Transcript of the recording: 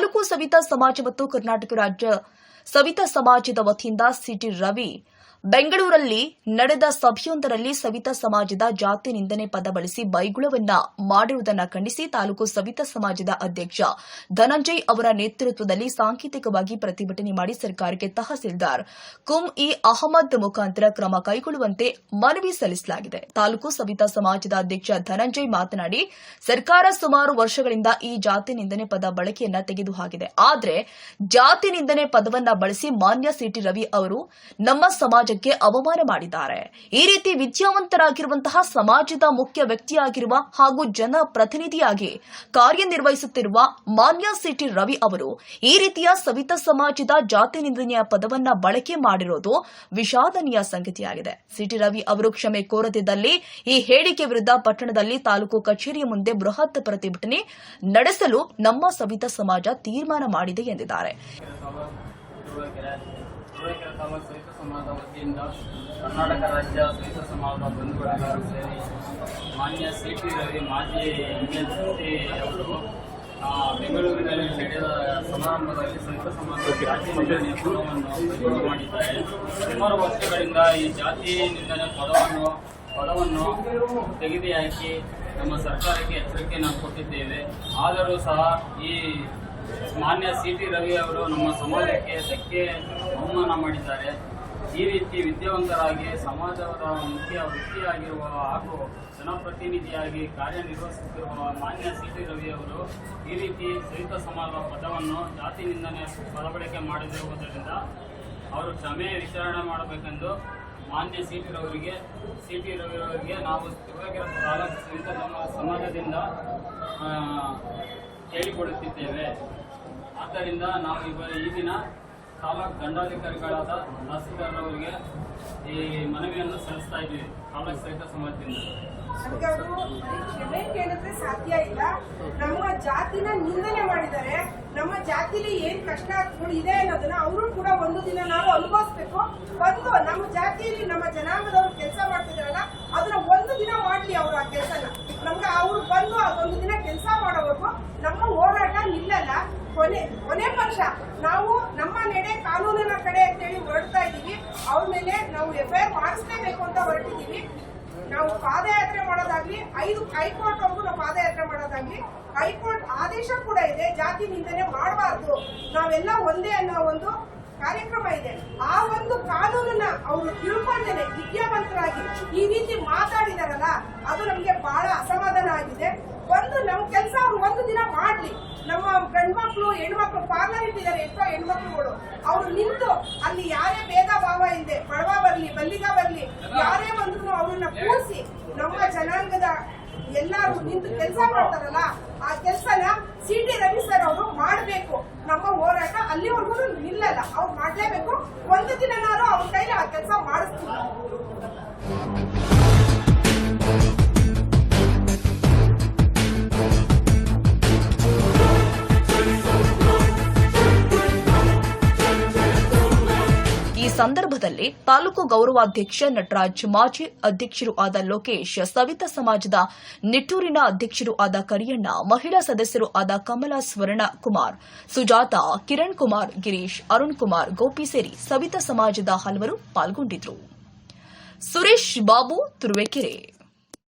ತಾಲೂಕು ಸವಿತಾ ಸಮಾಜ ಮತ್ತು ಕರ್ನಾಟಕ ರಾಜ್ಯ ಸವಿತಾ ಸಮಾಜದ ವತಿಯಿಂದ ಸಿಟಿ ರವಿ ಬೆಂಗಳೂರಲ್ಲಿ ನಡೆದ ಸಭೆಯೊಂದರಲ್ಲಿ ಸವಿತಾ ಸಮಾಜದ ಜಾತಿ ನಿಂದನೆ ಪದ ಬಳಸಿ ಬೈಗುಳವನ್ನ ಮಾಡಿರುವುದನ್ನು ಖಂಡಿಸಿ ತಾಲೂಕು ಸವಿತಾ ಸಮಾಜದ ಅಧ್ಯಕ್ಷ ಧನಂಜಯ್ ಅವರ ನೇತೃತ್ವದಲ್ಲಿ ಸಾಂಕೇತಿಕವಾಗಿ ಪ್ರತಿಭಟನೆ ಮಾಡಿ ಸರ್ಕಾರಕ್ಕೆ ತಹಸೀಲ್ದಾರ್. ಕುಂ ಇ ಅಹಮದ್ ಮುಖಾಂತರ ಕ್ರಮ ಕೈಗೊಳ್ಳುವಂತೆ ಮನವಿ ಸಲ್ಲಿಸಲಾಗಿದೆ. ತಾಲೂಕು ಸವಿತಾ ಸಮಾಜದ ಅಧ್ಯಕ್ಷ ಧನಂಜಯ್ ಮಾತನಾಡಿ, ಸರ್ಕಾರ ಸುಮಾರು ವರ್ಷಗಳಿಂದ ಈ ಜಾತಿ ನಿಂದನೆ ಪದ ಬಳಕೆಯನ್ನ ತೆಗೆದುಹಾಕಿದೆ. ಆದರೆ ಜಾತಿ ನಿಂದನೆ ಪದವನ್ನ ಬಳಸಿ ಮಾನ್ಯ ಸಿಟಿ ರವಿ ಅವರು ನಮ್ಮ ಸಮಾಜಕ್ಕೆ ಅವಮಾನ ಮಾಡಿದ್ದಾರೆ. ಈ ರೀತಿ ವಿದ್ಯಾವಂತರಾಗಿರುವಂತಹ ಸಮಾಜದ ಮುಖ್ಯ ವ್ಯಕ್ತಿಯಾಗಿರುವ ಹಾಗೂ ಜನಪ್ರತಿನಿಧಿಯಾಗಿ ಕಾರ್ಯನಿರ್ವಹಿಸುತ್ತಿರುವ ಮಾನ್ಯ ಸಿಟಿ ರವಿ ಅವರು ಈ ರೀತಿಯ ಸವಿತಾ ಸಮಾಜದ ಜಾತಿ ನಿಂದನೆಯ ಪದವನ್ನ ಬಳಕೆ ಮಾಡಿರೋದು ವಿಷಾದನೀಯ ಸಂಗತಿಯಾಗಿದೆ. ಸಿಟಿ ರವಿ ಅವರು ಕ್ಷಮೆ ಕೋರದಿದ್ದಲ್ಲಿ ಈ ಹೇಳಿಕೆ ವಿರುದ್ಧ ಪಟ್ಟಣದಲ್ಲಿ ತಾಲೂಕು ಕಚೇರಿಯ ಮುಂದೆ ಬೃಹತ್ ಪ್ರತಿಭಟನೆ ನಡೆಸಲು ನಮ್ಮ ಸವಿತಾ ಸಮಾಜ ತೀರ್ಮಾನ ಮಾಡಿದೆ ಎಂದಿದ್ದಾರೆ. ತಾಲೂಕು ಸಹಿತ ಸಮಾಜದ ವತಿಯಿಂದ ಕರ್ನಾಟಕ ರಾಜ್ಯ ಸಹಿತ ಸಮಾಜದ ಬಂಧುಗಳೆಲ್ಲರೂ ಸೇರಿ ಮಾನ್ಯ ಸಿ ಟಿ ರವಿ ಮಾಜಿ ಇಂಡಿಯನ್ ಅವರು ಬೆಂಗಳೂರಿನಲ್ಲಿ ನಡೆದ ಸಮಾರಂಭದಲ್ಲಿ ಸಹಿತ ಸಮಾಜದ ಜಾತಿ ನಿಂದನೆ ಪದವನ್ನು ಮಾಡಿದ್ದಾರೆ ಸುಮಾರು ವರ್ಷಗಳಿಂದ ಈ ಜಾತಿ ನಿಂದನೆ ಪದವನ್ನು ಪದವನ್ನು ತೆಗೆದುಹಾಕಿ ನಮ್ಮ ಸರ್ಕಾರಕ್ಕೆ ಎಚ್ಚರಿಕೆ ನಾವು ಕೊಟ್ಟಿದ್ದೇವೆ ಆದರೂ ಸಹ ಈ ಮಾನ್ಯ ಸಿ ಟಿ ರವಿ ಅವರು ನಮ್ಮ ಸಮಾಜಕ್ಕೆ ಧಕ್ಕೆ ಅವಮಾನ ಮಾಡಿದ್ದಾರೆ. ಈ ರೀತಿ ವಿದ್ಯಾವಂತರಾಗಿ ಸಮಾಜದ ಮುಖ್ಯ ವ್ಯಕ್ತಿಯಾಗಿರುವ ಹಾಗೂ ಜನಪ್ರತಿನಿಧಿಯಾಗಿ ಕಾರ್ಯನಿರ್ವಹಿಸುತ್ತಿರುವ ಮಾನ್ಯ ಸಿ ಟಿ ರವಿ ಅವರು ಈ ರೀತಿ ಸಹಿತ ಸಮಾಜದ ಪದವನ್ನು ಜಾತಿ ನಿಂದನೆ ಪದ ಮಾಡದಿರುವುದರಿಂದ ಅವರು ಕ್ಷಮೆ ವಿಚಾರಣೆ ಮಾಡಬೇಕೆಂದು ಮಾನ್ಯ ಸಿ ಟಿ ರವರಿಗೆ ಸಿ ಟಿ ರವಿ ಅವರಿಗೆ ನಾವು ತಿರುವೇಕೆರೆ ತಾಲೂಕು ನಮ್ಮ ಸಮಾಜದಿಂದ ಆ, ಕೇಳಿಕೊಳ್ಳುತ್ತಿದ್ದೇವೆ ಆದ್ದರಿಂದ ನಾವು ಇವ ಈ ದಿನ ತಾಲೂಕು ದಂಡಾಧಿಕಾರಿಗಳಾದ ತಹಸೀಲ್ದಾರ್ ಅವರಿಗೆ ಈ ಮನವಿಯನ್ನು ಸಲ್ಲಿಸ್ತಾ ಇದ್ದೀವಿ. ತಾಲೂಕು ಸಹಿತ ಸಮಾಜದಿಂದ. ಸಾಧ್ಯ ಇಲ್ಲ. ನಮ್ಮ ಜಾತಿನ ನಿಂದನೆ ಮಾಡಿದ್ದಾರೆ. ನಮ್ಮ ಜಾತಿಲಿ ಏನ್ ಕಷ್ಟ ಇದೆ ಅನ್ನೋದನ್ನ ಅವರು ಕೂಡ ಒಂದು ದಿನ ನಾವು ಅನುಭವಿಸ್ಬೇಕು. ಬಂದು ನಮ್ಮ ಜಾತಿಯಲ್ಲಿ ನಮ್ಮ ಜನಾಂಗದವರು ಕೆಲಸ ಮಾಡ್ತಿದಾರಲ್ಲ, ಅದನ್ನ ಒಂದು ದಿನ ಮಾಡ್ಲಿ ಅವರು ಆ ಕೆಲಸನ. ನಮ್ಗೆ ಅವ್ರು ಬಂದು ಅದೊಂದು ದಿನ ಕೆಲಸ ಮಾಡೋವರೆಗೂ ನಮ್ಮ ಹೋರಾಟ ನಿಲ್ಲಲ್ಲ. ಕೊನೆ. ಪಕ್ಷ ನಾವು ನಮ್ಮ ನಡೆ ಕಾನೂನಿನ ಕಡೆ ಅಂತೇಳಿ ಹೊರಡ್ತಾ ಇದ್ದೀವಿ. ಅವ್ರ ಮೇಲೆ ನಾವು ಎಫ್ ಐ ಮಾಡಿಸ್ಲೇಬೇಕು ಅಂತ ಹೊರಟಿದ್ದೀವಿ. ನಾವು ಪಾದಯಾತ್ರೆ ಮಾಡೋದಾಗ್ಲಿ, ಐದು ಹೈಕೋರ್ಟ್ ಅವರು ನಾವು ಪಾದಯಾತ್ರೆ ಮಾಡೋದಾಗ್ಲಿ, ಹೈಕೋರ್ಟ್ ಆದೇಶ ಕೂಡ ಇದೆ ಜಾತಿ ನಿಂದನೆ ಮಾಡಬಾರ್ದು. ನಾವೆಲ್ಲ ಒಂದೇ ಅನ್ನೋ ಒಂದು ಕಾರ್ಯಕ್ರಮ ಇದೆ. ಆ ಒಂದು ಕಾನೂನನ್ನ ಅವರು ತಿಳ್ಕೊಂಡೇನೆ ವಿದ್ಯಾವಂತರಾಗಿ ಈ ರೀತಿ ಮಾತಾಡಿದಾರಲ್ಲ, ಅದು ನಮ್ಗೆ ಬಹಳ ಅಸಮಾಧಾನ ಆಗಿದೆ. ಒಂದು ನಮ್ ಕೆಲಸ ಒಂದು ದಿನ ಮಾಡ್ಲಿ. ನಮ್ಮ ಗಂಡ್ಮಕ್ಳು ಹೆಣ್ಮಕ್ಳು ಪಾರ್ಲರ್ ಇಟ್ಟಿದ್ದಾರೆ, ಎಷ್ಟೋ ಹೆಣ್ಮಕ್ಳುಗಳು ಅವ್ರು ನಿಂತು ಅಲ್ಲಿ ಯಾರೇ ಭೇದ ಭಾವ ಇಲ್ಲದೆ ಬಡವ ಬರ್ಲಿ ಬಲ್ಲಿಗ ಬರ್ಲಿ, ಯಾರೇ ಬಂದ್ರು ಅವ್ರನ್ನ ಕೂರಿಸಿ ನಮ್ಮ ಜನಾಂಗದ ಎಲ್ಲಾರು ನಿಂತು ಕೆಲಸ ಮಾಡ್ತಾರಲ್ಲ, ಆ ಕೆಲಸನ ಸಿ ಟಿ ರವಿ ಸರ್ ಅವರು ಮಾಡಬೇಕು. ನಮ್ಮ ಹೋರಾಟ ಅಲ್ಲಿವರೆಗೂ ನಿಲ್ಲಲ್ಲ. ಅವ್ರು ಮಾಡ್ಲೇಬೇಕು. ಒಂದು ದಿನನಾರು ಅವ್ರ ಕೈಲಿ ಆ ಕೆಲಸ ಮಾಡಿಸ್ತೀವಿ. ಸಂದರ್ಭದಲ್ಲಿ ತಾಲೂಕು ಗೌರವಾಧ್ಯಕ್ಷ ನಟರಾಜ್ ಮಾಜಿ ಅಧ್ಯಕ್ಷರು ಆದ ಲೋಕೇಶ್, ಸವಿತಾ ಸಮಾಜದ ನಿಟ್ಟೂರಿನ ಅಧ್ಯಕ್ಷರು ಆದ ಕರಿಯಣ್ಣ, ಮಹಿಳಾ ಸದಸ್ಯರು ಆದ ಕಮಲಾ ಸ್ವರ್ಣ ಕುಮಾರ್, ಸುಜಾತ, ಕಿರಣ್ ಕುಮಾರ್, ಗಿರೀಶ್, ಅರುಣ್ ಕುಮಾರ್, ಗೋಪಿ ಸೇರಿ ಸವಿತಾ ಸಮಾಜದ ಹಲವರು ಪಾಲ್ಗೊಂಡಿದ್ದರು ಸುರೇಶ್ ಬಾಬು, ತುರುವೇಕೆರೆ.